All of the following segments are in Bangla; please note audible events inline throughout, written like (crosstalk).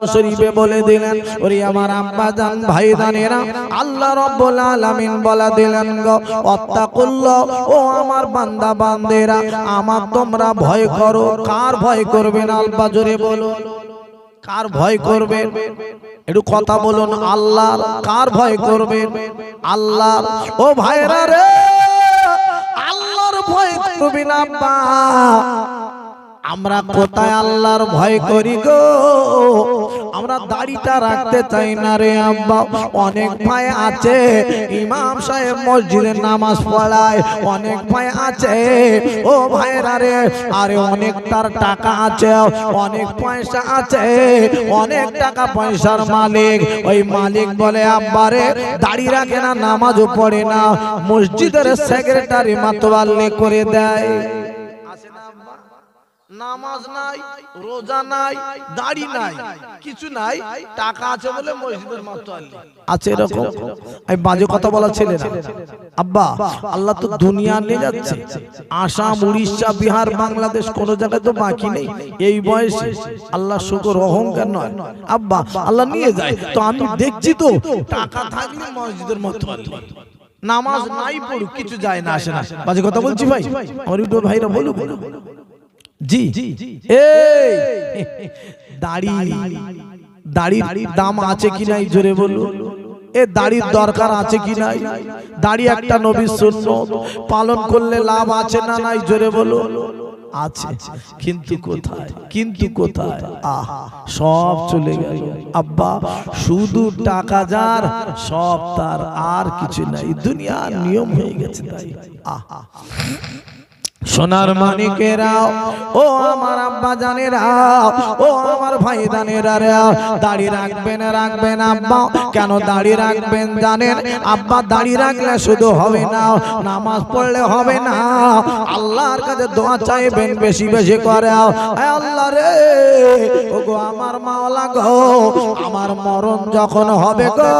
শরীফে বলে দিলেন, ওরে আমার আব্বা জান ভাই জানেরা আল্লাহ রব্বুল আলামিন বলা দিলেন গো, অত্তাকুল্লাহ, ও আমার বান্দা বান্দেরা, আমার তোমরা ভয় করো, কার ভয় করবে না আলবা জোরে বলো কার ভয় করবে? একটু কথা বলুন আল্লাহর কার ভয় করবে? আল্লাহর ও ভাইরা রে, আল্লাহর ভয় করবি না, আব্বা। আমরা কোথায় আল্লাহর ভয় করি গো? আমরা দাড়িটা রাখতে চাই না রে আব্বা। অনেক ভাই আছে, ইমাম সাহেব মসজিদে নামাজ পড়ায়। অনেক ভাই আছে, ও ভাইরা রে, আরে অনেক তার টাকা আছে, অনেক পয়সা আছে, অনেক টাকা পয়সার মালিক। ওই মালিক বলে আব্বারে দাড়ি রাখে না, নামাজও পড়ে না। মসজিদের সেক্রেটারি মাতোয়াল্লি করে দেয়। আছে না? নামাজ নাই, রোজা নাই, দাড়ি নাই, কিছু নাই, টাকা আছে বলে মসজিদের মাতোয়াল্লি আছে এরকম? আমি বাজে কথা বলা ছেলে আব্বা, আল্লাহ তো দুনিয়া নিয়ে যাচ্ছে। আসাম, উড়িষ্যা, বিহার, বাংলাদেশ কোন জায়গায় তো বাকি নেই। এই বয়সে আল্লাহ শুকর অহংকার নয়। আব্বা, আল্লাহ নিয়ে যায়। তো আমি দেখছি তো, টাকা থাকলে মসজিদের মাতোয়াল্লি নামাজ নাই পড়ুক, কিছু যায় না, আসে না। বাজে কথা বলছি ভাই? আমার ইউটিউব ভাইরা বলো বলো জি। এই! দাড়ি। দাড়ির দাম আছে কি নাই জোরে বলুন? এ দাড়ির দরকার আছে কি নাই? দাড়ি একটা নবীর শূন্য পালন করলে লাভ আছে না নাই জোরে বলুন? আছে। কিন্তু কোথায়? কিন্তু কোথায়? আহ সব চলে গেল। আব্বা শুধু টাকা যার সব তার আর কিছু নাই। দুনিয়ার নিয়ম হয়ে গেছে তাই। আহ। সোনার মানিকেরাও ও আমার আব্বা জানেরাও ও আমার ভাই জানেরা দাড়ি রাখবেন রাখবেন আব্বা। কেন দাড়ি রাখবেন জানেন? আব্বা দাড়ি রাখলে শুধু হবে না, নামাজ পড়লে হবে না। আল্লাহর কাছে দোয়া চাইবেন বেশি বেশি করে। আল্লাহ রে ও গো আমার মাওলা গো, আমার মরণ যখন হবে গো,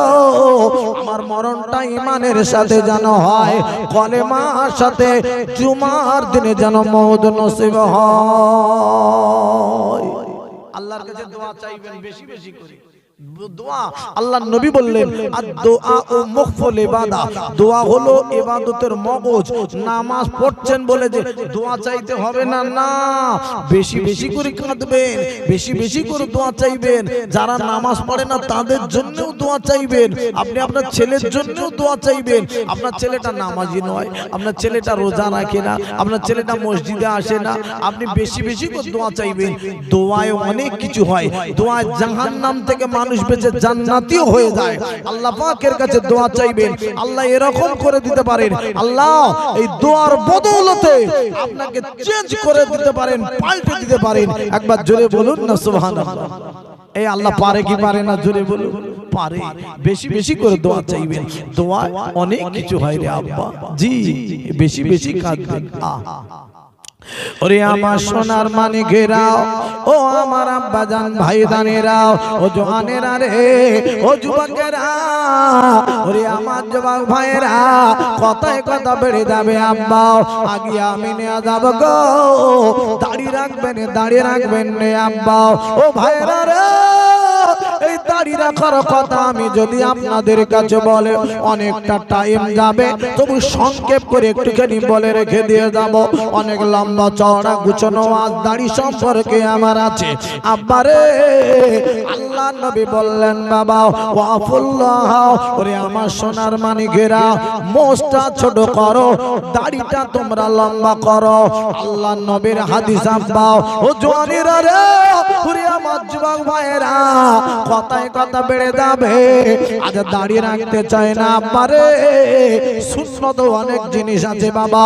আমার মরণটা ইমানের সাথে যেন হয়। কলেমার সাথে জুমার দিনে যেন মৌদ নসিব হয়। আল্লাহর কাছে দোয়া চাইবেন বেশি বেশি করে। দোয়া। আল্লাহ নবী বললেন আর দোয়া ও মুখফল ইবাদা। দোয়া হলো ইবাদতের মগজ। নামাজ পড়ছেন বলে যে দোয়া চাইতে হবে না না। বেশি বেশি করে কাঁদবেন বেশি বেশি করে দোয়া চাইবেন। যারা নামাজ পড়ে না তাদের জন্যও দোয়া চাইবেন। আপনি আপনার ছেলের জন্যও দোয়া চাইবেন। আপনার ছেলেটা নামাজি নয় আপনার ছেলেটা রোজা রাখে না আপনার ছেলেটা মসজিদে আসে না। আপনি বেশি বেশি করে দোয়া চাইবেন। দোয়ায় অনেক কিছু হয়। দোয়া জাহান্নাম থেকে মানুষ বেঁচে জান্নাতিও হয়ে যায়। আল্লাহ পাকের কাছে দোয়া চাইবেন। আল্লাহ এরকম করে দিতে পারেন। আল্লাহ, এই দোয়ার বদৌলতে আপনাকে চেঞ্জ করে দিতে পারেন, পাল্টে দিতে পারেন। একবার জোরে বলুন না, সুবহানাল্লাহ। এই আল্লাহ পারে কি পারে না, জোরে বলুন। পারে। বেশি বেশি করে দোয়া চাইবেন। দোয়া অনেক কিছু হয় রে আব্বা। জি, বেশি বেশি কাঁদবেন। আহ। ওরে আমার সোনার মানে ঘেরাও, ও আমার আব্বা জান ভাই দানেরাও ও জোহানেরা রে, ও যুবকেরা, ওরে আমার যুবক ভাইয়েরা, কথায় কথা বেড়ে যাবে আব্বা, আগে আমি নেওয়া যাব গো দাড়ি রাখবেন দাড়ি রাখবেন রে আব্বা, ও ভাইয়েরা রে। এই রাখার কথা আমি যদি আপনাদের কাছে বলে, অনেকটা টাইম যাবে। তবু সংক্ষেপ করে একটুখানি বলে রেখে দিয়ে যাব। অনেক লম্বা চওড়া গুছানো আজ দাড়ি সম্পর্কে আমার আছে। আব্বারে, আল্লাহ নবী বললেন, বাবা, ওয়াফুল্লাহ, ওরে আমার সোনার মানিকেরা মোষটা ছোট করো, দাড়িটা তোমরা লম্বা করো। আল্লাহ নবীর হাদিস, আব্বা, ও জোয়ানেরা রে, ওরে আমার যুবক ভাইয়েরা, কথায় কথা বেড়ে যাবে। আজ দাঁড়িয়ে রাখতে চায় না পারে। সুন্নত অনেক জিনিস আছে বাবা।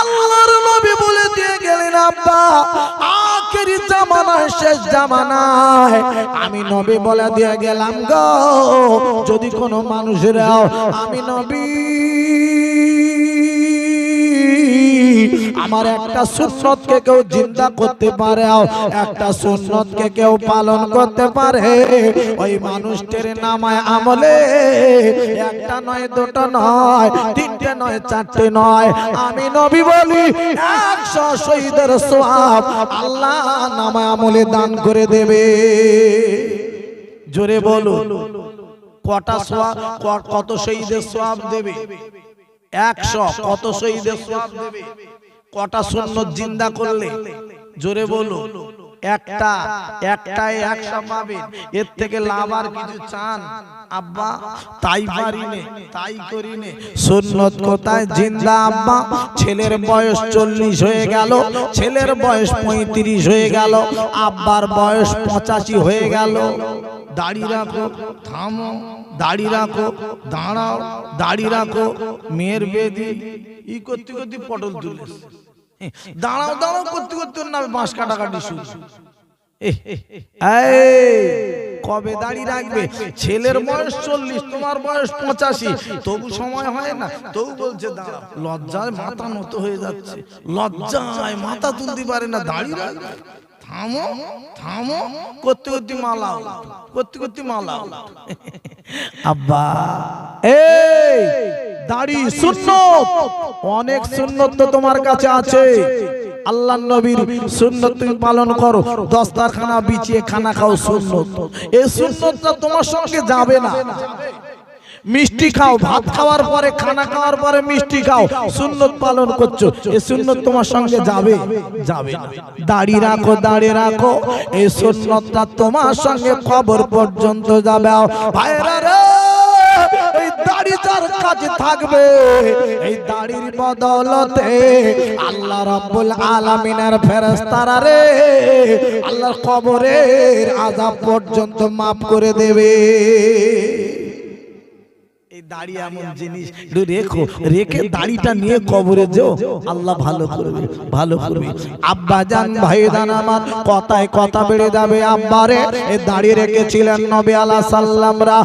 আল্লাহর নবী বলে দিয়ে গেলেন, আব্বা, আখেরি জামানায়, শেষ জামানায়। আমি নবী বলে দিয়ে গেলাম গো। যদি কোনো মানুষেরাও, আমি নবী। আমার একটা সুন্নতকে কেউ জিন্দা করতে পারে একটা সুন্নতকে কেউ পালন করতে পারে। ওই মানুষটির নামায় আমলে। একটা নয়, দুটো নয়, তিনটে নয়, চারটে নয়। আমি নবী বলি, একশো শহীদের সোয়াব আল্লাহ নামায় আমলে দান করে দেবে। জোরে বলো, কটা সোয়া ক- কত শহীদের সোয়াব দেবে? একশো, কত শহীদের সোয়াব দেবে? কটা শূন্য জিন্দা করলে? জোরে বলো একটা একটাই একশো পাবে। এর থেকে লাভ আর কিছু চান? আব্বা তাই পারিনে তাই করিনে সুন্নত কোথায়? জিন্দা আব্বা ছেলের বয়স চল্লিশ হয়ে গেল। ছেলের বয়স পঁয়ত্রিশ হয়ে গেল। আব্বার বয়স পঁচাশি হয়ে গেল। দাড়ি রাখো থামো। দাড়ি রাখো, দাঁড়াও, দাড়ি রাখো, মেয়ের বেদি। ই করতে করতে পটল তুলে দাঁড়াও দাঁড়াও, করতে করতে না বাঁশ কাটাকাটি শুরু। কবে দাঁড়িয়ে রাখবে? ছেলের বয়স চল্লিশ, তোমার বয়স পঁচাশি। তবু সময় হয় না। তবু বলছে লজ্জায় মাথা নত হয়ে যাচ্ছে। লজ্জায় মাথা তুলতে পারে না দাঁড়িয়ে রাখবে। থামো থামো করতে করতে মালাও করতে করতে মালাও। আব্বা, এই, দাড়ি সুন্নত, অনেক সুন্নত তো তোমার কাছে আছে। আল্লাহ নবীর সুন্নত তুমি পালন করো, দস্তারখানা বিছিয়ে খানা খাও সুন্নত। এই সুন্নতটা তোমার সঙ্গে যাবে না। মিষ্টি খাও ভাত খাওয়ার পরে খানা খাওয়ার পরে মিষ্টি খাও। সুন্নত পালন করছ এই সুন্নত তোমার সঙ্গে যাবে যাবে দাড়ি রাখো দাড়ি রাখো এই সুন্নতটা তোমার সঙ্গে খবর পর্যন্ত যাবে। ভাইরা রে এই দাড়ি যার কাছে থাকবে এই দাড়ির বদলতে আল্লাহ রাব্বুল আলামিনের ফেরেশতারা রে আল্লাহর কবরের আযাব পর্যন্ত maaf করে দেবে। এই দাড়ি এমন জিনিস। রেখো রেখে দাড়িটা নিয়ে কবরে যেও। আল্লাহ ভালো করবে ভালো করবে। আব্বা জান ভাই দান আমার কথায় কথা বেড়ে যাবে আব্বারে। এই দাড়ি রেখেছিলেন নবী আলা সাল্লামরা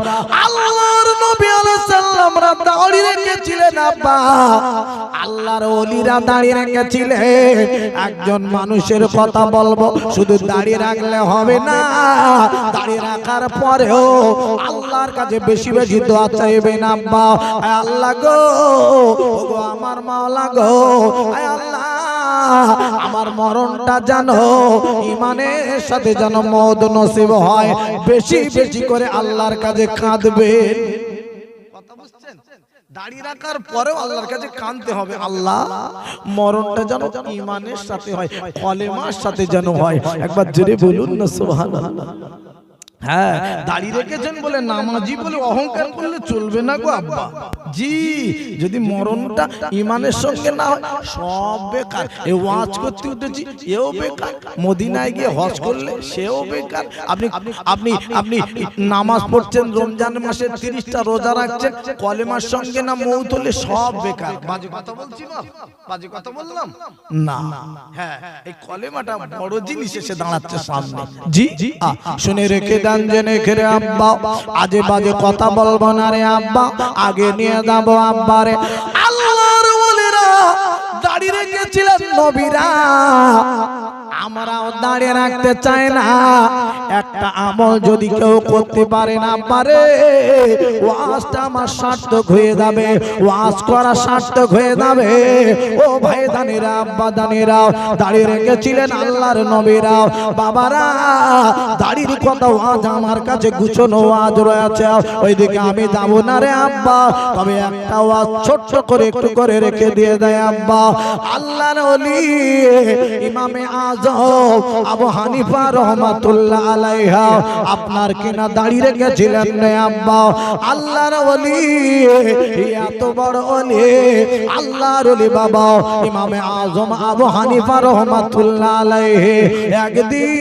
আল্লাহর নবী আলা সাল্লামরা দাড়ি রেখেছিলেন আব্বা। আল্লাহর ওলিরা দাড়ি রেখেছিলেন। একজন মানুষের কথা বলব শুধু দাড়ি রাখলে হবে না। দাড়ি রাখার পরেও আল্লাহর কাছে বেশি বেশি দোয়া চাইবেন। আল্লাহ গো আমার মাওলা গো আমার মরণটা জানো ইমানের সাথে যেন মদ নসিব হয়, বেশি বেশি করে আল্লাহর কাছে কাঁদবেন কথা বুঝছেন? দাড়ি রাখার পরেও আল্লাহর কাছে কানতে হবে। আল্লাহ, মরণটা যেন ইমানের সাথে হয়, কলেমার সাথে যেন হয়। একবার জোরে বলুন না, সুবহানাল্লাহ। হ্যাঁ দাঁড়িয়ে রেখেছেন বলে নামাজি বলে অহংকার করলে চলবে না গো আব্বা। জি যদি মরণটা ইমানের সঙ্গে না হয় সব বেকার। এ ওয়াজ করতে উঠেছি এও বেকার। মদিনায় গিয়ে হজ করলে সেও বেকার। আপনি আপনি আপনি নামাজ পড়ছেন রমজান মাসে তিরিশটা রোজা রাখছেন কলেমার সঙ্গে না মৌত হলে সব বেকার। বাজে কথা বলছি বাজে কথা বললাম? না। হ্যাঁ এই কলেমাটা বড় জিনিস এসে দাঁড়াচ্ছে সামনে জি জি শুনে রেখে দেন জেনে খেরে আব্বা, আজে বাজে কথা বলব না রে আব্বা, আগে নিয়ে যাব আব্বা রে আল্লাহর দাঁড়িয়ে রেখেছিলেন নবীরা। আমরাও দাঁড়িয়ে রাখতে চাই না। একটা আমল যদি কেউ করতে পারে না পারে, ওয়াজটা আমার সার্থক হয়ে যাবে, ওয়াজ করা সার্থক হয়ে যাবে। ও ভাই দানিরা, আব্বা দানিরাও দাঁড়িয়ে রেখেছিলেন আল্লাহর নবীরাও বাবারা, দাড়ির কথা ওয়াজ আমার কাছে গুছানো ওয়াজ রয়েছে। ওইদিকে আমি যাব না রে আব্বা, তবে একটা ওয়াজ ছোট্ট করে একটু করে রেখে দিয়ে দেয় আব্বা। আল্লাহর ওলি, ইমামে আজম আবু হানিফা রহমাতুল্লাহ আলাইহা আপনার কিনা দাঁড়িয়ে রেখেছিলেন আব্বা। আল্লাহর ওলি এত বড় ওলি, আল্লাহর ওলি বাবা। ইমামে আজম আবু হানিফা রহমাতুল্লাহ আলাইহে একদিন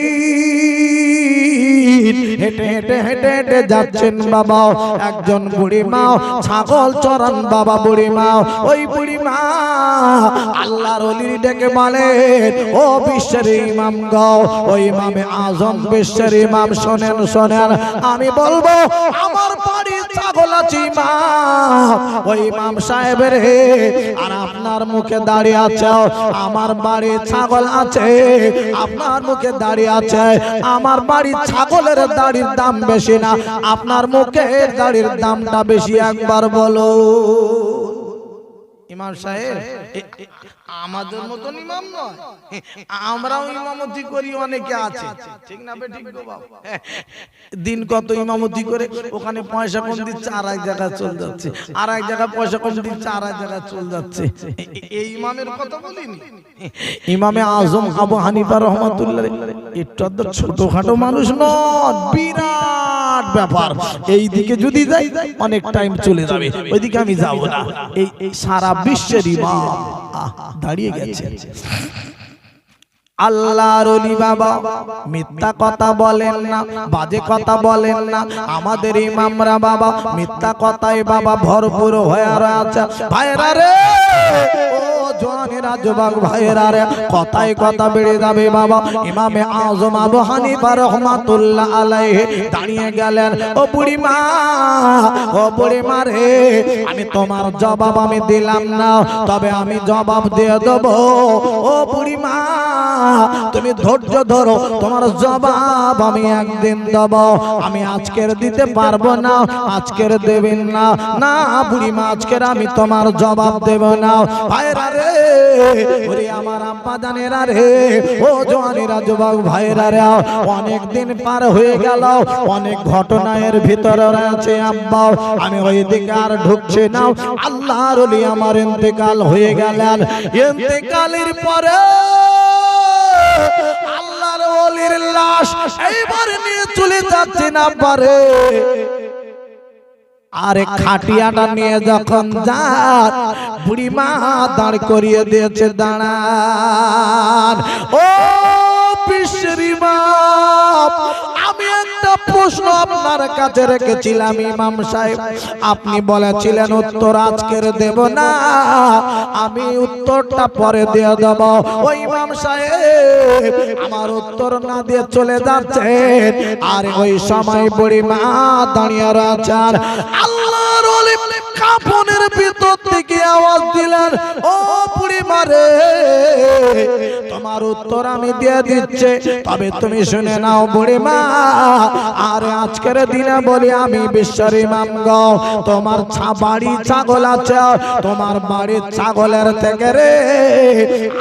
হেঁটে হেঁটে হেঁটে হেঁটে যাচ্ছেন বাবা। একজন বুড়ি মা ছাগল চরান বাবা বুড়ি মা ওই বুড়ি মা আল্লাহর অলির ডেকে বলেন ও বিশ্বের ইমাম গাও ওই ইমামে আজম বিশ্বের ইমাম, শোনেন শোনেন, আমি বলব, আমার বাড়ি ছাগল আছে মা। ওই ইমাম সাহেবের হে, আর আপনার মুখে দাঁড়িয়ে আছে, আমার বাড়ি ছাগল আছে, আপনার মুখে দাঁড়িয়ে আছে, আমার বাড়ি ছাগলের দাড়ির দাম বেশি না আপনার মুখের দাড়ির দামটা বেশি একবার বলো ইমাম সাহেব আমাদের মতন ইমাম নয়। আমরাও ইমামতি করি অনেকে আছে। ঠিক না ঠিক (laughs) দিন কত ইমামতি করে ওখানে পয়সা কম দিচ্ছে আর এক জায়গায় চল যাচ্ছে। আর এক জায়গায় পয়সা কম দিচ্ছে আর এক জায়গায় চল যাচ্ছে। এই ইমামের কথা বলিনি। ইমামে আজম আবু হানিফা রহমাতুল্লাহ একটু ছোটখাটো মানুষ নয় বিরাট। ব্যাপার। এই দিকে যদি যাই, অনেক টাইম চলে যাবে। ওইদিকে আমি যাব না। এই সারা বিশ্বের ইমাম। দাঁড়িয়ে গেছে। আল্লাহর অলি বাবা, মিথ্যা কথা বলেন না, বাজে কথা বলেন না। আমাদের ইমামরা বাবা, মিথ্যা কথায় বাবা ভরপুর হয়ে আছে ভাইরা রে, ও জওয়ানেরা যুবক ভাইরা রে, কথায় কথা বেড়ে যাবে বাবা। ইমামে আজম আবু হানিফা রহমাতুল্লাহ আলাইহি দাঁড়িয়ে গেলেন, ও বুড়ি ও বুড়ি রে, আমি তোমার জবাব আমি দিলাম না, তবে আমি জবাব দিয়ে দেব। ও বুড়ি মা তুমি ধৈর্য ধরো, তোমার জবাব আমি একদিন দেব। আমি আজকের দিতে পারব না, আজকের দেবেন না। না বুড়ি মা আজকের আমি তোমার জবাব দেব না। ভাইরা রে ওরে আমার আব্বা জানেরা রে, ও জওয়ানেরা যুবক ভাইরা রে, অনেক দিন পার হয়ে গেল, অনেক ঘটনা এর ভিতরে রয়েছে আব্বা। আমি ওই দিকে আর ঢুকছি না। আল্লাহর ওলি আমার ইন্তেকাল হয়ে গেলেন। ইন্তেকালের পরে আল্লাহর ওলির লাশ এইবার নিয়ে চলে যাচ্ছে না পারে আরে খাটিয়াটা নিয়ে যখন যার বুড়ি মা দাঁড় করিয়ে দিয়েছে দাঁড়ান। ও বিশ্রী আমি একটা প্রশ্ন আপনার কাছে রেখেছিলাম, ইমাম সাহেব। আপনি বলেছিলেন উত্তর আজকের দেব না। আমি উত্তরটা পরে দিয়ে দেব। ওই ইমাম সাহেব, আমার উত্তর না দিয়ে চলে যাচ্ছে আর ওই সময় বুড়ি মা দাঁড়িয়ে রয়েছেন আল্লাহর কাপনের ভিতর থেকে আওয়াজ দিলেন, ও বুড়ি মারে তোমার উত্তর আমি দিয়ে দিচ্ছে। তবে তুমি শুনে নাও বুড়ি মা আর আজকের দিনে বলি আমি বিশ্বর ইমাম তোমার বাড়ি ছাগল আছে, তোমার বাড়ির ছাগলের থেকে রে।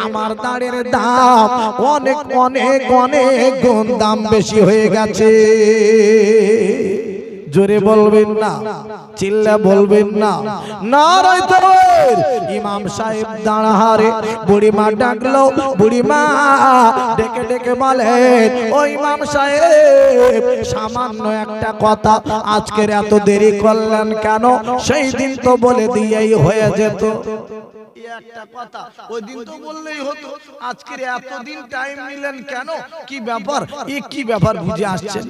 আমার দাঁড়ের দাম অনেক অনেক অনেক গুণ দাম বেশি হয়ে গেছে। জোরে বলবেন না চিল্লা বলবেন না। তকবীর ইমাম সাহেব দাঁড়াহারে বুড়ি মা ডাকলো বুড়ি মা ডেকে ডেকে বলেন ও ইমাম সাহেব সামান্য একটা কথা আজকের এত দেরি করলেন কেন? সেই দিন তো বলে দিয়েই হয়ে যেত। এই একটা কথা। ওই দিন তো বললেই হতো আজকের এতদিন টাইম নিলেন কেন? কি ব্যাপার? এ কি ব্যাপার বুঝে আসছেন?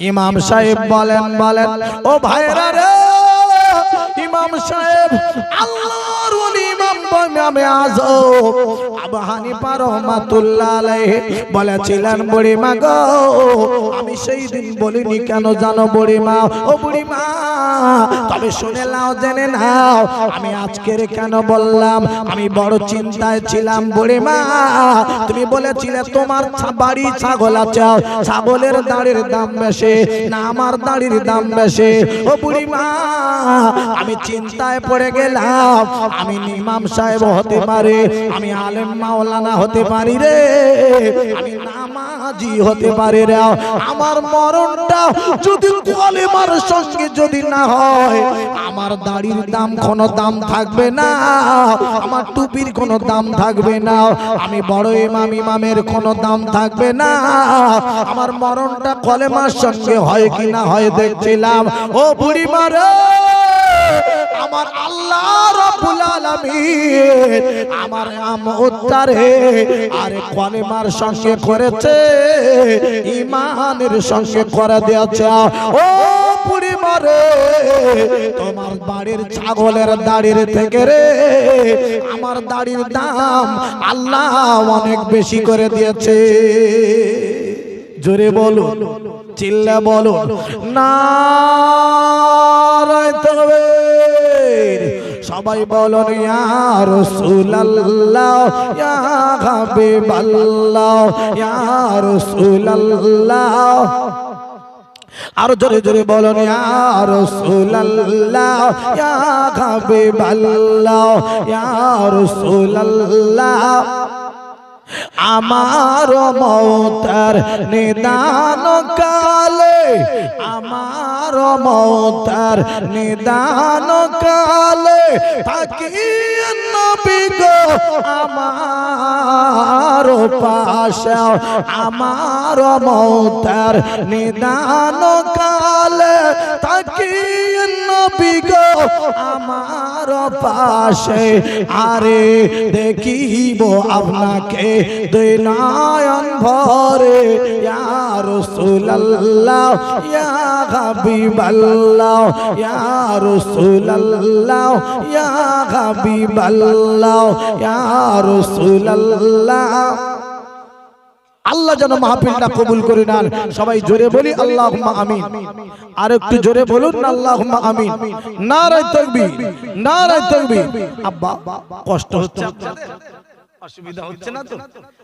ইমাম সাহেব বলেন বলেন ও ভাইরা রে! ইমাম সাহেব আল্লাহর ওলি ইমাম ইমামে আজম আবু হানিফা রাহমাতুল্লাহ আলাইহি বলেছিলেন বুড়ি মা গো আমি সেই দিন বলিনি কেন জানো বুড়ি মা? ও বুড়ি মা তবে শুনে নাও জেনে নাও আমি আজকের কেন বললাম? আমি বড় চিন্তায় ছিলাম, বুড়ি মা। তুমি বলেছিলে, তোমার বাড়ি ছাগল আছে, ছাগলের দাড়ির দাম বেশি, না আমার দাড়ির দাম বেশি। ও বুড়ি মা, আমি চিন্তায় পড়ে গেলাম, আমি ইমাম সাহেব হতে পারে, আমি আলেম মাওলানা হতে পারি রে, আমি নামাজি হতে পারি রে। আমার মরণটা যদি কলেমার সঙ্গে যদি না হয়, আমার দাড়ির দাম কোনো দাম থাকবে না। আমার টুপির কোনো দাম থাকবে না। আমি বড় ইমাম, ইমামের কোনো দাম থাকবে না। আমার মরণটা কলেমার সঙ্গে হয় কি না হয় দেখছিলাম। ও বুড়ি মারে আমার আল্লাহ রাব্বুল আলামিন আমার আম উদ্ধারে আরে কলেমার সঙ্গে করেছে ইমানের সঙ্গে করে দিয়েছে। ও পুরি মারে, তোমার বাড়ির ছাগলের দাড়ির থেকে রে, আমার দাড়ির দাম আল্লাহ অনেক বেশি করে দিয়েছে। জোরে বলো চিল্লা বলো না সবাই বলুন, ইয়া রাসূলুল্লাহ, ইয়া হাবিবাল্লাহ, ইয়া রাসূলুল্লাহ। আরও জোরে জোরে বলুন, ইয়া রাসূলুল্লাহ, ইয়া হাবিবাল্লাহ, ইয়া রাসূলুল্লাহ। আমার মৌতার নিদান কালে আমার মৌতার নিদান কালে থাকি নবী আমার পাশে আমার মৌতার নিদান কালে থাকি আমার পাশে। আরে দেখিব আপনাকে দুই নয়ন ভরে ইয়া রাসূলুল্লাহ, ইয়া হাবিবাল্লাহ, ইয়া রাসূলুল্লাহ, ইয়া হাবিবাল্লাহ, ইয়া রাসূলুল্লাহ। আল্লাহ যেন মাহফিলটা কবুল করে নেন। সবাই জোরে বলি আল্লাহ আমিন। আর একটু জোরে বলুন না আল্লাহ আমিন। থাকবি না রায় থাকবি আব্বা কষ্ট হচ্ছে? অসুবিধা হচ্ছে না তো?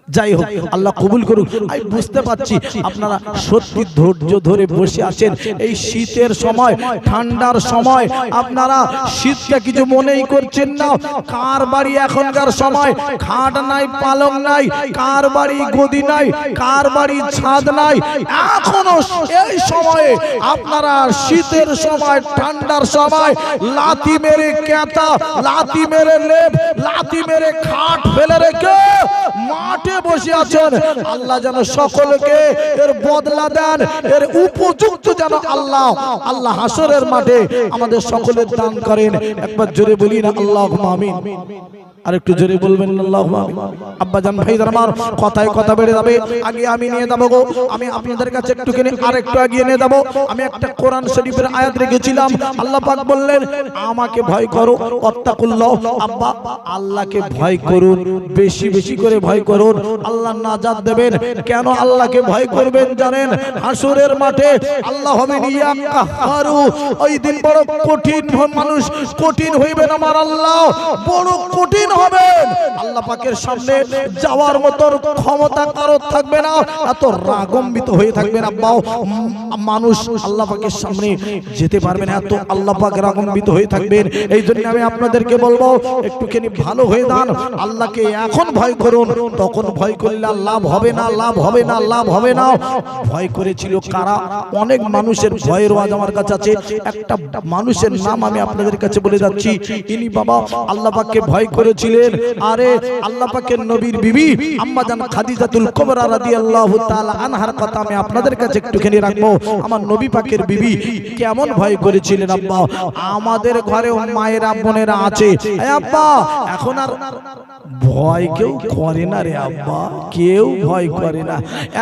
যাই হোক আল্লাহ কবুল করুক। আমি বুঝতে পারছি আপনারা সত্যি ধৈর্য ধরে বসে আছেন। এই শীতের সময় ঠান্ডার সময় আপনারা শীতকে কিছু মনেই করছেন না। কার বাড়ি এখনকার সময়? খাট নাই পালং নাই কার বাড়ি গদি নাই কার বাড়ি ছাদ নাই? এখনও এই সময়ে আপনারা শীতের সময় ঠান্ডার সময় লাথি মেরে কেতা লাথি মেরে লেপ লাথি মেরে খাট ফেলে রেখে মাঠে বসে আছেন। আল্লাহ যেন সকলকে এর বদলা দেন, এর উপযুক্ত যেন আল্লাহ আল্লাহ হাসরের মাঠে আমাদের সকলের দান করেন। একবার জোরে বলি না আল্লাহ আমিন। আর একটু জোরে বলবেন আব্বা জান ভাই আমার, কথায় কথা বেড়ে যাবে। আগে আমি নিয়ে যাব গো। আমি আপনাদের কাছে একটুখানি আর একটু এগিয়ে নিয়ে যাব। আমি একটা কোরআন শরীফের আয়াত রেখেছিলাম। আল্লাহ পাক বললেন, আমাকে ভয় করো অত্তাকুল্লাহ আব্বা, আল্লাহকে ভয় করুন, বেশি বেশি করে ভয় করুন। আল্লাহ নাজাত দেবেন। কেন আল্লাহকে ভয় করবেন জানেন? হাসুরের মাঠে আল্লাহ হবে নিয়া কাহারু ওই দিন বড় কঠিন মানুষ, কঠিন হইবেন আমার আল্লাহ। বড় কঠিন হবেন। আল্লাহ পাকের সামনে যাওয়ার মতো ক্ষমতা কারও থাকবে না। এত রাগম্বিত হয়ে থাকবেন আব্বাও। উম, মানুষ আল্লাহ পাকের সামনে যেতে পারবে না। এত আল্লাহ পাক রাগম্বিত হয়ে থাকবেন। এই জন্য আমি আপনাদেরকে বলব একটুখানি ভালো হয়ে দান আল্লাহকে এখন ভয় করুন। তখন ভয় করলে লাভ হবে না লাভ হবে না লাভ হবে না। ভয় করেছিল কারা? অনেক মানুষের ভয়ের আওয়াজ আমার কাছে আছে। একটা মানুষের নাম আমি আপনাদের কাছে বলে যাচ্ছি। ইনি বাবা আল্লাহ পাককে ভয় করেছিলেন আরে আল্লাহ পাকের নবীর বিবি আম্মা জান খাদিজাতুল কুবরা রাদিয়াল্লাহু তাআলা আনহার কথা আমি আপনাদের কাছে একটুখানি রাখব। আমার নবী পাকের বিবি কেমন ভয় করেছিলেন, আব্বা? আমাদের ঘরেও মায়েরা, বোনেরা আছে। আব্বা, এখন আর ভয় কেউ করে না রে আব্বা। কেউ ভয় করে না।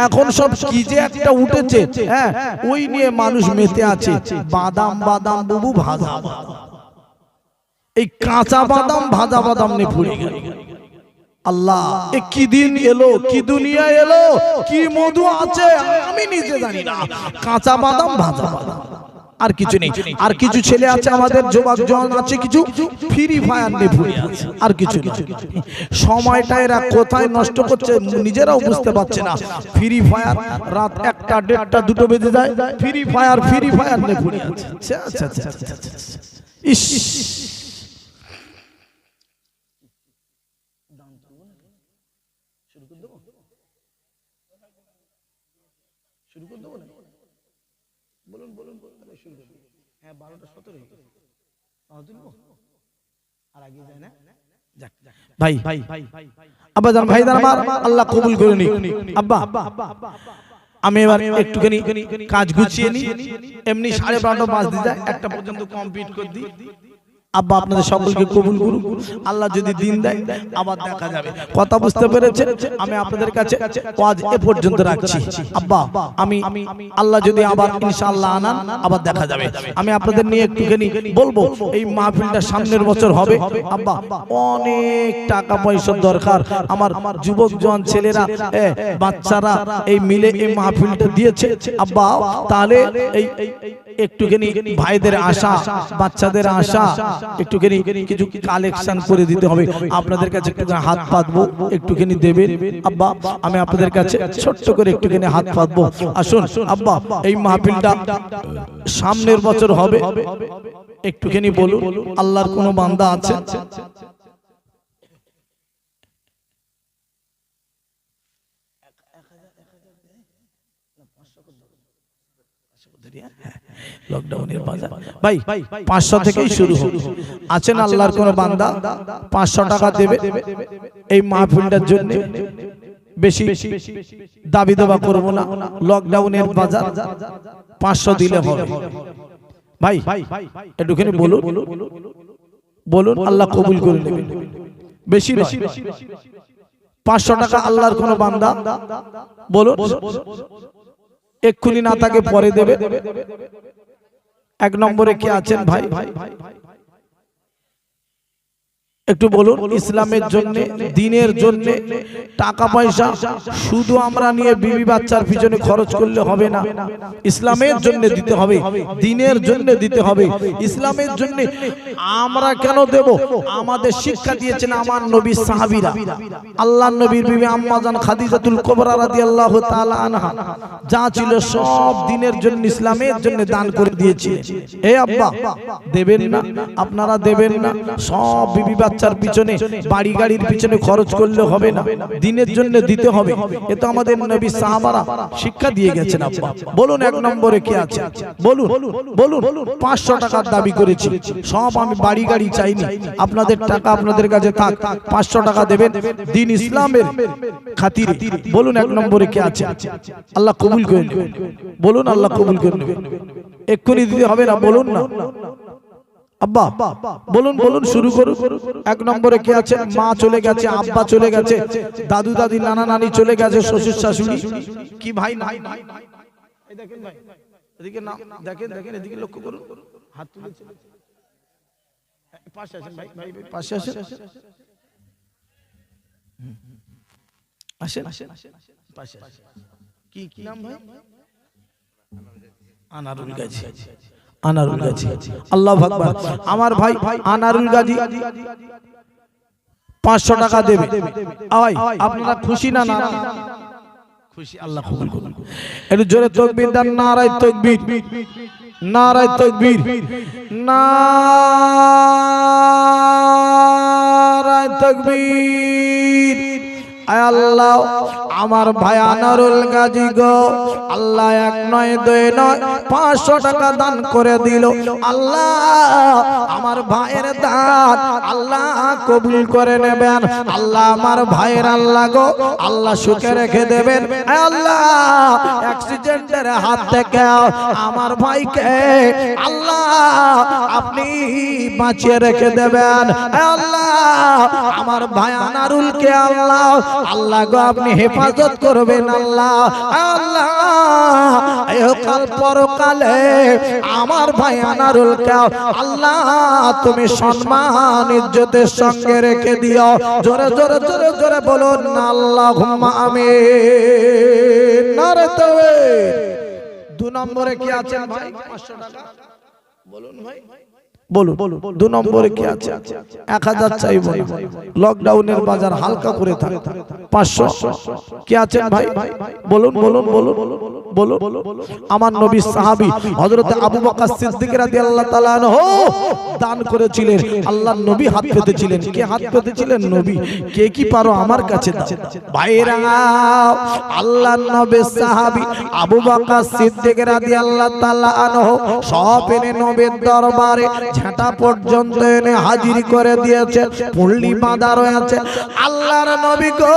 এখন সব কি যে একটা উঠেছে হ্যাঁ? ওই নিয়ে মানুষ মেতে আছে। বাদাম বাদাম, বুবু ভাজা এই কাঁচা বাদাম, ভাজা বাদাম নিয়ে পড়ে গেল। আল্লাহ কি দিন এলো, কি দুনিয়া এলো, কি মধু আছে, আমি নিজে জানি না। কাঁচা বাদাম, ভাজা বাদাম। আর কিছু নেই। আর কিছু ছেলে আছে আমাদের যুবক জন আছে কিছু ফ্রি ফায়ার নিয়ে পড়ে আছে আর কিছু নেই। সময়টা এরা কোথায় নষ্ট করছে, নিজেরাও বুঝতে পারছে না। ফ্রি ফায়ার রাত একটা, দেড়টা, দুটো বেজে যায়। ফ্রি ফায়ার ফ্রি ফায়ার নিয়ে পড়ে আছে আচ্ছা আচ্ছা আচ্ছা আচ্ছা, আচ্ছা। ইস ভাই আব্বা জান ভাই আমার। আল্লাহ কবুল করে নি আব্বা আমি এবার একটুখানি কাজ গুছিয়ে নি এমনি সাড়ে বারোটা পাঁচ দিয়ে যায়। একটা পর্যন্ত কমপ্লিট করে দিই। আব্বা আপনাদের সকলকে কবুল করুন আল্লাহ যদি দিন দেয়, আবার দেখা যাবে। কথা বুঝতে পেরেছে আমি আপনাদের কাছে আজ এ পর্যন্ত রাখছি। আব্বা, আমি আল্লাহ যদি আবার ইনশাআল্লাহ আনান, আবার দেখা যাবে। আমি আপনাদের নিয়ে একটুখানি বলব, এই মাহফিলটা সামনের বছর হবে। আব্বা, অনেক টাকা পয়সার দরকার। আমার যুবক জওয়ান ছেলেরা বাচ্চারা এই মিলে এই মাহফিলটা দিয়েছে। আব্বা, তাহলে এই একটুখানি ভাইদের আশা, বাচ্চাদের আশা, একটুখানি কিছু কালেকশন করে দিতে হবে। আপনাদের কাছে একটু হাত পাতবো, একটুখানি দেবেন। আব্বা, আমি আপনাদের কাছে ছোট্ট করে একটুখানি হাত পাতবো। আসুন, আব্বা, এই মাহফিলটা সামনের বছর হবে। একটুখানি বলুন, আল্লাহর কোনো বান্দা আছে? লকডাউনের বাজার। ভাই পাঁচশো থেকেই শুরু হোক। আছেন আল্লাহর কোন বান্দা? পাঁচশো টাকা দেবে এই মাহফিলটার জন্য। বেশি দাবি দেওয়া করব না। লকডাউনের বাজার পাঁচশো দিলে হবে। ভাই একটুখানি বলুন। বলুন। আল্লাহ কবুল করে নেবেন। বেশি নয়। পাঁচশো টাকা আল্লাহর কোন বান্দা? বলুন। এক্ষুনি না তাকে পরে দেবে। এক নম্বরে কে আছেন ভাই। একটু বলুন ইসলামের জন্য দিনের জন্য টাকা পয়সা শুধু আমরা নিয়ে বিবি বাচ্চার পিছনে খরচ করলে হবে না। ইসলামের জন্য দিতে হবে। দিনের জন্য দিতে হবে। ইসলামের জন্য আমরা কেন দেব? আমাদের শিক্ষা দিয়েছেন আমার নবী সাহাবীরা। আল্লাহ নবীর বিবি আম্মাজান খাদিজাতুল কুবরা রাদিয়াল্লাহু তাআলা আনহা। যা ছিল সব দিনের জন্য ইসলামের জন্য দান করে দিয়েছে এ আব্বা দেবেন না। আপনারা দেবেন না। সব বিবি বাচ্চার পিছনে বাড়ি গাড়ির পিছনে খরচ করলে হবে না। দিনের জন্য দিতে হবে। এ তো আমাদের নবী সাহাবারা শিক্ষা দিয়ে গেছেন, আব্বা। বলুন এক নম্বরে কে আছে? বলুন বলুন, পাঁচশো টাকার দাবি করেছি। সব আমি বাড়ি গাড়ি চাইনি। আপনাদের টাকা আপনাদের কাছে থাক, পাঁচশো টাকা দেবেন। দিন ইসলামের খাতিরে। বলুন এক নম্বরে কে আছে? আল্লাহ কবুল করে নেবেন। বলুন আল্লাহ কবুল করে নেবেন। এক্ষুনি দিতে হবে না? বলুন না। আব্বা, বলুন বলুন, শুরু করুন। এক নম্বরে কে আছে? মা চলে গেছে, আব্বা চলে গেছে, দাদু, দাদি, নানা, নানি চলে গেছে, শ্বশুর, শাশুড়ি। কি ভাই নাই দেখেন ভাই, এদিকে না, দেখেন দেখেন, এদিকে লক্ষ্য করুন। হাত তুলে পাশে ভাই ভাই পাশে আসেন। আসেন পাশে কি কি নাম ভাই? আনারুল গাজী। আনারুল গাজী। আল্লাহ আকবার। আমার ভাই আনারুল গাজী পাঁচশো টাকা দেবে। আপনারা খুশি না না? খুশি আল্লাহ কবুল করুন। একটু জোরে তকবীর দেন নারায় তকবীর। নারায় তকবীর। নারায় তকবীর। আল্লাহ, আমার ভাই আনারুল গাজী গো, আল্লাহ এক নয়, দুই নয়, পাঁচশো টাকা দান করে দিল। আল্লাহ, আমার ভাইয়ের দান আল্লাহ কবুল করে নেবেন। আল্লাহ আমার ভাইয়ের আল্লাহ গো, আল্লাহ সুখে রেখে দেবেন। আল্লাহ, অ্যাক্সিডেন্টের হাত থেকে আমার ভাইকে আল্লাহ আপনি বাঁচিয়ে রেখে দেবেন। আল্লাহ, আমার ভাই আনারুলকে আল্লাহ আল্লাহ গো, আপনি হেফাজত করবেন আল্লাহ। আল্লাহ কাল পরকালে আমার ভাই আনারুল কাও আল্লাহ, তুমি সম্মান, ইজ্জতের সঙ্গে রেখে দিও। জোরে জোরে জোরে জোরে বলুন আল্লাহ আমি নারে তবে দু নম্বরে কি আছেন ভাই? পাঁচশো টাকা। বলুন ভাই। বলুন দু নম্বরে কি আছে? এক হাজার চাইব লকডাউনের বাজার হালকা করে থাকে। পাঁচশো? কি আছেন ভাই? বলুন বলুন বলুন বলুন আমার নবী সাহাবী হযরত আবু বকর সিদ্দিক রাদিয়াল্লাহু তাআলা আনহু দান করেছিলেন। আল্লাহর নবী হাত পেতেছিলেন। কে হাত পেতেছিলেন? নবী। কে কি পারো আমার কাছে দাও? ভাইরা আল্লাহর নবী সাহাবী আবু বকর সিদ্দিক রাদিয়াল্লাহু তাআলা আনহু সব এনে নবীর দরবারে ঝাঁটা পর্যন্ত এনে হাজির করে দিয়েছে পল্লী বাঁধা রয়েছে। আল্লাহর নবী গো।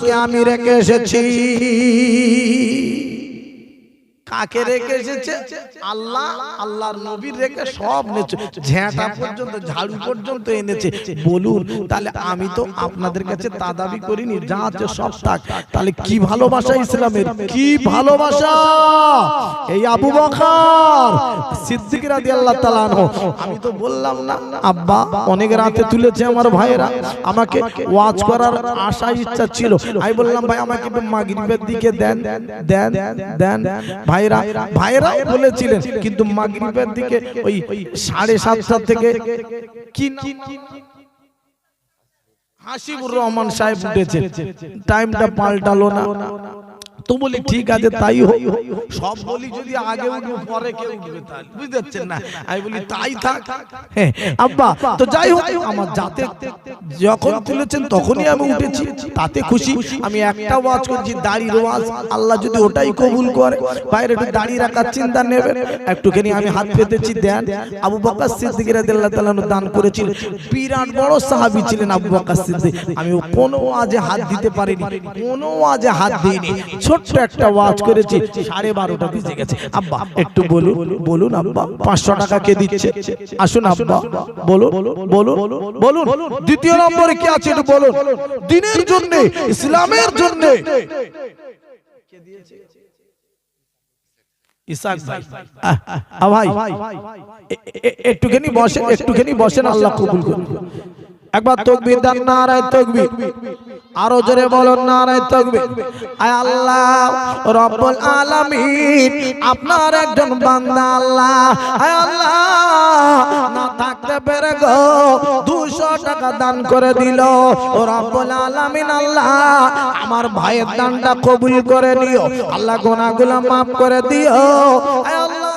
রসুলকে আমি রেখে এসেছি। কাকে রেখে এসেছে? আল্লাহ আল্লাহর নবীর রেখে সব নেছে ঝ্যাঁটা পর্যন্ত ঝাড়ু পর্যন্ত এনেছে। বলুন তাহলে আমি তো আপনাদের কাছে তা দাবি করিনি যা আছে সব থাক তাহলে কি ভালোবাসা ইসলামের? কি ভালোবাসা? এই আবু বকর সিদ্দিক রাদিয়াল্লাহু তাআলা আনহু। আমি তো বললাম না আব্বা অনেক রাতে তুলেছে আমার ভাইয়েরা। আমাকে ওয়াজ করার আশা ইচ্ছা ছিল। আমি বললাম ভাই আমাকে মাগরিবের দিকে দেন দেন দেন ভাইরা ভাইরা বলেছিলেন কিন্তু মাগরিবের দিকে ওই সাড়ে সাতটা থেকে কি হাসিবুর রহমান সাহেব উঠেছে। টাইমটা পাল্টালো না। তো বলি ঠিক আছে তাই হোক। সব বলি যদি আগে উঠবো পরে কে উঠবে তাহলে বুঝতে পারছেন না? আমি বলি তাই থাক। হ্যাঁ, আব্বা তো যাই হোক আমার যাতে যখন তুলেছেন তখনই আমি উঠেছি। তাতে খুশি। আমি একটা ওয়াজ করছি দাড়ির ওয়াজ আল্লাহ যদি ওটাই কবুল করে বাইরে একটু দাড়ি রাখার চিন্তা নেবেন। একটুখানি আমি হাত পেতেছি দেন। আবু বকর সিদ্দিক রাদিয়াল্লাহু তাআলা দান করেছিলেন বিরাট বড় সাহাবী ছিলেন আবু বকর সিদ্দিক আমি কোনো ওয়াজে হাত দিতে পারিনি কোনো ওয়াজে হাত দিইনি ছোট্ট একটা ওয়াজ করেছি সাড়ে বারোটা বেজে গেছে। আব্বা একটু বলুন বলুন আব্বা পাঁচশো টাকা কে দিচ্ছে? আসুন আব্বা বলুন বলুন বলুন দ্বিতীয় নম্বরে কি আছে একটু বলুন? দিনের জন্য ইসলামের জন্য। ইসাক ভাই। ভাই একটুখানি বসেন একটুখানি বসেন আল্লাহ কবুল করুন। একবার তকবীর দেন নারায় তকবীর। আরও জোরে বলো নারায় তকবীর। আয় আল্লাহ, রব্বুল আলামিন, আপনার একজন বান্দা আল্লাহ। আয় আল্লাহ, না থাকতে পেরে গো 200 টাকা দান করে দিল। রব্বুল আলামিন আল্লাহ, আমার ভাইয়ের দানটা কবুল করে নিও। আল্লাহ গুনাহগুলো maaf করে দিও। আয় আল্লাহ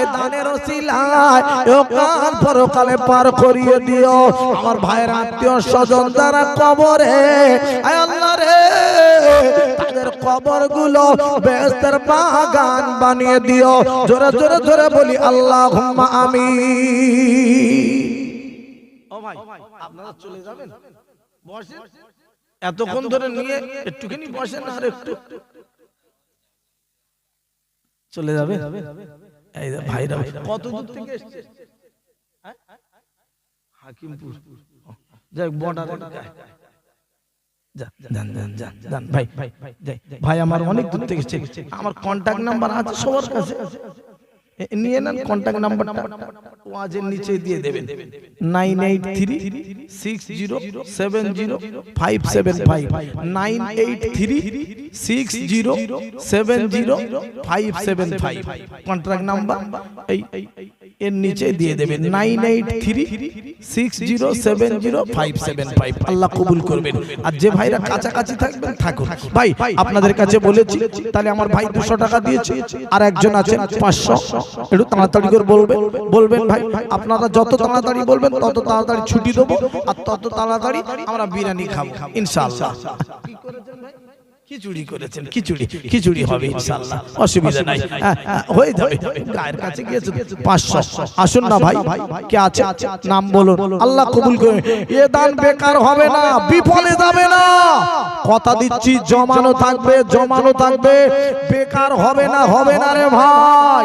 এই দানের ওসিলায় ও কাল পরকালে পার করিয়ে দিও। আমার ভাইয়ের আত্মীয় স্বজন দ্বারা কবরে। আয় আল্লাহ রে। তাদের কবর বেস্তের বাগান বানিয়ে দিও। জোরে জোরে জোরে বলি আল্লাহ আমি ও ভাই আপনারা চলে যাবেন? বসেন। এতক্ষণ ধরে নিয়ে একটুখানি বসেন আর একটু। চলে যাবে। এই ভাইরা কত দূর থেকে এসছে? হ্যাঁ? হাকিমপুর। যাই ভাই। ভাই ভাই আমার অনেক দূর থেকে এসছে। আমার কন্ট্যাক্ট নাম্বার আছে সবার কাছে। নিয়ে নেন কন্ট্যাক্ট নাম্বারটা ওয়াজের নিচে দিয়ে দেবেন। Nine eight three six zero seven zero five seven five. Nine eight three six zero seven zero five seven five. Contract number এই এর নিচে দিয়ে দেবেন nine eight three six zero seven zero five seven five. Allah কবুল করবেন। আর যে ভাইরা কাছাকাছি থাকবেন থাকুন। ভাই আপনাদের কাছে বলেছি তাহলে আমার ভাই দুশো টাকা দিয়েছে আর একজন আছেন পাঁচশো। একটু তাড়াতাড়ি করে বলবেন বলবেন ভাই আপনারা যত তাড়াতাড়ি বলবেন তত তাড়াতাড়ি ছুটি দেবো আর তত তাড়াতাড়ি আমরা বিরিয়ানি খাব। ইনশাআল্লাহ। খিচুড়ি করেছেন খিচুড়ি খিচুড়ি হবে ইনশাআল্লাহ। অসুবিধা নাই। হ্যাঁ, যাবে। গায়ের কাছে গিয়েছে পাঁচশো। আসুন না ভাই। কে আছে? নাম বলুন। আল্লাহ কবুল করে এ দান বেকার হবে না বিফলে যাবে না। কথা দিচ্ছি জমানো থাকবে জমানো থাকবে। বেকার হবে না হবে না রে ভাই।